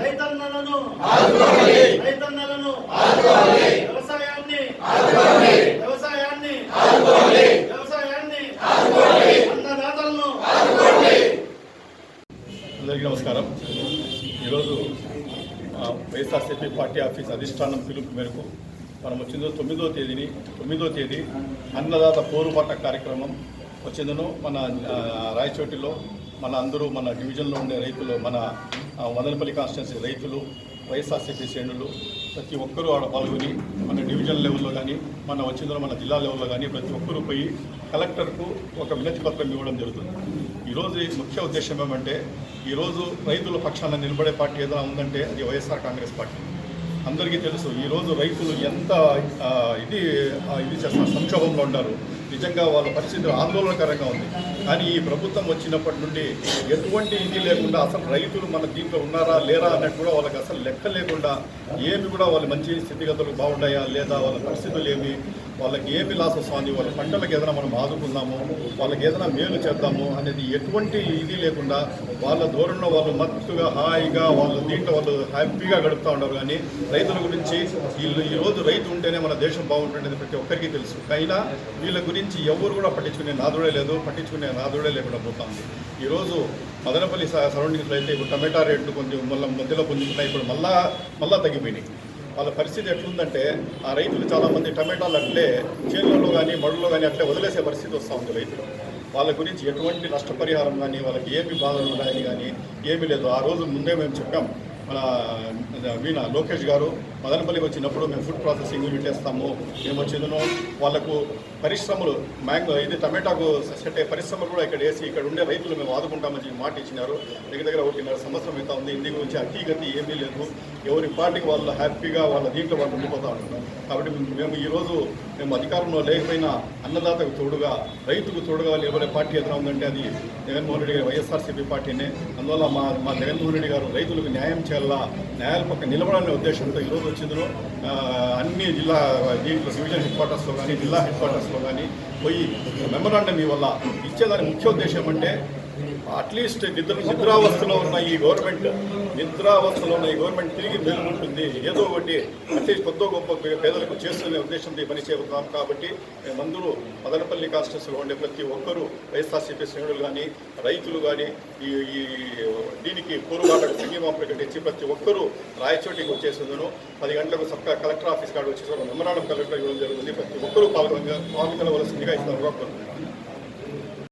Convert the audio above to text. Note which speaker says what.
Speaker 1: రైతన్నలను రైతన్నలను వ్యవసాయాన్ని వ్యవసాయాన్ని వ్యవసాయాన్ని అన్నదాతలను
Speaker 2: అందరికీ నమస్కారం. ఈరోజు ఆ, వైఎస్ఆర్సీపీ పార్టీ ఆఫీస్ అధిష్టానం పిలుపు మేరకు మనం వచ్చిందో తొమ్మిదో తేదీని తొమ్మిదో తేదీ అన్నదాత పోరుబాట కార్యక్రమం వచ్చిందను. మన రాయచోటిలో మన అందరూ మన డివిజన్లో ఉండే రైతులు మన మదనపల్లి కాన్స్టిట్యున్సీ రైతులు వైఎస్ఆర్సీపీ శ్రేణులు ప్రతి ఒక్కరూ ఆడ పాల్గొని మన డివిజన్ లెవెల్లో కానీ మన వచ్చిందో మన జిల్లా లెవెల్లో కానీ ప్రతి ఒక్కరూ పోయి కలెక్టర్కు ఒక వినతి పత్రం ఇవ్వడం జరుగుతుంది. ఈరోజు ముఖ్య ఉద్దేశం ఏమంటే ఈరోజు రైతుల పక్షాన నిలబడే పార్టీ ఏదైనా ఉందంటే అది వైఎస్ఆర్ కాంగ్రెస్ పార్టీ. అందరికీ తెలుసు ఈరోజు రైతులు ఎంత ఇది ఇది చేస్తున్నారు సంక్షోభంలో ఉన్నారు. నిజంగా వాళ్ళ పరిస్థితి ఆందోళనకరంగా ఉంది. కానీ ఈ ప్రభుత్వం వచ్చినప్పటి నుండి ఎటువంటి ఇది లేకుండా అసలు రైతులు మన దీంట్లో ఉన్నారా లేరా అన్నట్టు కూడా వాళ్ళకి అసలు లెక్క లేకుండా ఏమి కూడా వాళ్ళు మంచి స్థితిగతులు బాగుంటాయా లేదా వాళ్ళ పరిస్థితులు ఏమి వాళ్ళకి ఏమి లాస్ వస్తుంది వాళ్ళ పంటలకు ఏదైనా మనం ఆదుకుందాము వాళ్ళకి ఏదైనా మేలు చేద్దాము అనేది ఎటువంటి ఇది లేకుండా వాళ్ళ ధోరణిలో వాళ్ళు మత్తుగా హాయిగా వాళ్ళు దీంట్లో వాళ్ళు హ్యాపీగా గడుపుతూ ఉండరు కానీ రైతుల గురించి వీళ్ళు ఈ రోజు రైతు ఉంటేనే మన దేశం బాగుంటుండేది ప్రతి ఒక్కరికి తెలుసు. అయినా వీళ్ళ గురించి ఎవరు కూడా పట్టించుకునే నాదుడే లేదు పట్టించుకునే నాదుడే లేకుండా పోతుంది. ఈరోజు మదనపల్లి సరౌండింగ్స్లో అయితే ఇప్పుడు టమాటా రేట్లు కొంచెం మళ్ళీ మధ్యలో పుంజుకున్నాయి ఇప్పుడు మళ్ళా మళ్ళా తగ్గిపోయినాయి. వాళ్ళ పరిస్థితి ఎట్లుందంటే ఆ రైతులు చాలామంది టమాటాలు అట్లే చేనులలో కానీ మడుల్లో కానీ అట్లే వదిలేసే పరిస్థితి వస్తూ ఉంది రైతులు. వాళ్ళ గురించి ఎటువంటి నష్టపరిహారం కానీ వాళ్ళకి ఏమి బాధలు ఉన్నాయని కానీ ఏమీ లేదు. ఆ రోజు ముందే మేము చెప్పాం. మన వీణ లోకేష్ గారు మదనపల్లికి వచ్చినప్పుడు మేము ఫుడ్ ప్రాసెసింగ్ యూనిట్ వేస్తాము. మేము వచ్చిందను. వాళ్ళకు పరిశ్రమలు మ్యాంగో ఇది టమాటాకు సెట్ అయ్యే పరిశ్రమలు కూడా ఇక్కడ వేసి ఇక్కడ ఉండే రైతులు మేము ఆదుకుంటామని చెప్పి మాట ఇచ్చినారు. దగ్గర దగ్గర ఒకటిన్నర సంవత్సరం అయితే ఉంది. ఇంటి గురించి అతీగతి ఏమీ లేదు. ఎవరి పార్టీకి వాళ్ళు హ్యాపీగా వాళ్ళ దీంట్లో వాళ్ళు ఉండిపోతూ ఉంటారు. కాబట్టి మేము ఈరోజు మేము అధికారంలో లేకపోయినా అన్నదాతకు తోడుగా రైతుకు తోడుగా నిలబడే పార్టీ ఏదైనా ఉందంటే అది జగన్మోహన్ రెడ్డి గారి వైఎస్ఆర్సీపీ పార్టీనే అందువల్ల మా మా జగన్మోహన్ రెడ్డి గారు రైతులకు న్యాయం చేయాలా న్యాయాల పక్క నిలబడాలనే ఉద్దేశంతో ఈరోజు వచ్చిందో అన్ని జిల్లా దీంట్లో డివిజన్ హెడ్ క్వార్టర్స్లో కానీ జిల్లా హెడ్ క్వార్టర్స్లో కానీ పోయి మెమరాండం వల్ల ఇచ్చేదాని ముఖ్య ఉద్దేశం అంటే అట్లీస్ట్ నిద్ర నిద్రావస్థలో ఉన్న ఈ గవర్నమెంట్ నిద్రావస్థలో ఉన్న ఈ గవర్నమెంట్ తిరిగి ఉంటుంది ఏదో ఒకటి అట్లీస్ట్ కొత్త గొప్ప పేదలకు చేస్తున్న ఉద్దేశంతో ఈ పని చేస్తున్నాం కాబట్టి మేమందరూ మదనపల్లి కాన్స్టిట్యూన్సీలో ఉండే ప్రతి ఒక్కరూ వైఎస్ఆర్సీపీ శ్రేణులు కానీ రైతులు కానీ ఈ ఈ దీనికి పూర్వబాటకు సంఘీమా ప్రకటించి ప్రతి ఒక్కరూ రాయచోటికి వచ్చేసేందును పది గంటలకు సబ్ కలెక్టర్ ఆఫీస్ కాడ వచ్చేసి మెమరాండం కలెక్టర్ ఇవ్వడం జరుగుతుంది. ప్రతి ఒక్కరూ పాల్గొన పాల్గొనవలసిందిగా ఇస్తాను